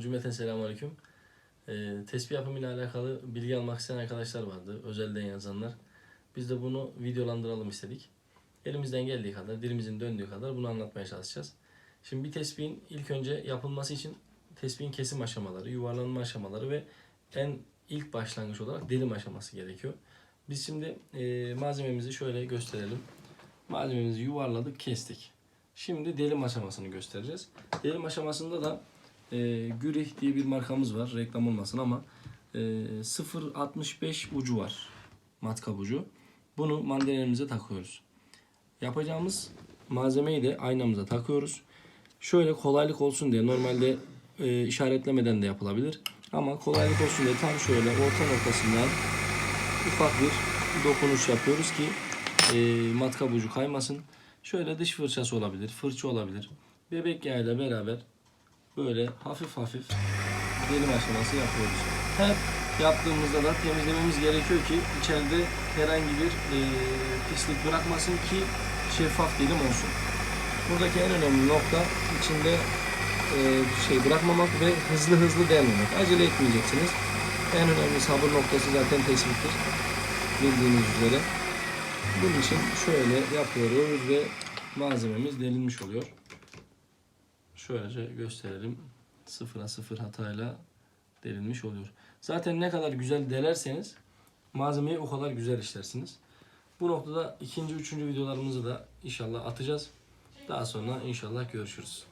Cümleten selamünaleyküm. Ee, tespih yapımıyla alakalı bilgi almak isteyen arkadaşlar vardı. Özelden yazanlar. Biz de bunu videolandıralım istedik. Elimizden geldiği kadar, dilimizin döndüğü kadar bunu anlatmaya çalışacağız. Şimdi bir tespihin ilk önce yapılması için tespihin kesim aşamaları, yuvarlanma aşamaları ve en ilk başlangıç olarak delim aşaması gerekiyor. Biz şimdi e, malzememizi şöyle gösterelim. Malzememizi yuvarladık, kestik. Şimdi delim aşamasını göstereceğiz. Delim aşamasında da e, Gürih diye bir markamız var. Reklam olmasın ama e, 0.65 ucu var. Matkap ucu. Bunu mandalinimize takıyoruz. Yapacağımız malzemeyi de aynamıza takıyoruz. Şöyle kolaylık olsun diye normalde e, işaretlemeden de yapılabilir. Ama kolaylık olsun diye tam şöyle orta noktasından ufak bir dokunuş yapıyoruz ki e, matkap ucu kaymasın. Şöyle dış fırçası olabilir, fırça olabilir. Bebek yağıyla beraber böyle hafif hafif delim aşaması yapıyoruz. Her yaptığımızda da temizlememiz gerekiyor ki içeride herhangi bir e, pislik bırakmasın ki şeffaf dilim olsun. Buradaki en önemli nokta içinde e, şey bırakmamak ve hızlı hızlı delmemek. Acele etmeyeceksiniz. En önemli sabır noktası zaten tespittir. Bildiğiniz üzere. Bunun için şöyle yapıyoruz ve malzememiz delinmiş oluyor. Şöylece gösterelim. Sıfıra sıfır hatayla delinmiş oluyor. Zaten ne kadar güzel delerseniz malzemeyi o kadar güzel işlersiniz. Bu noktada ikinci, üçüncü videolarımızı da inşallah atacağız. Daha sonra inşallah görüşürüz.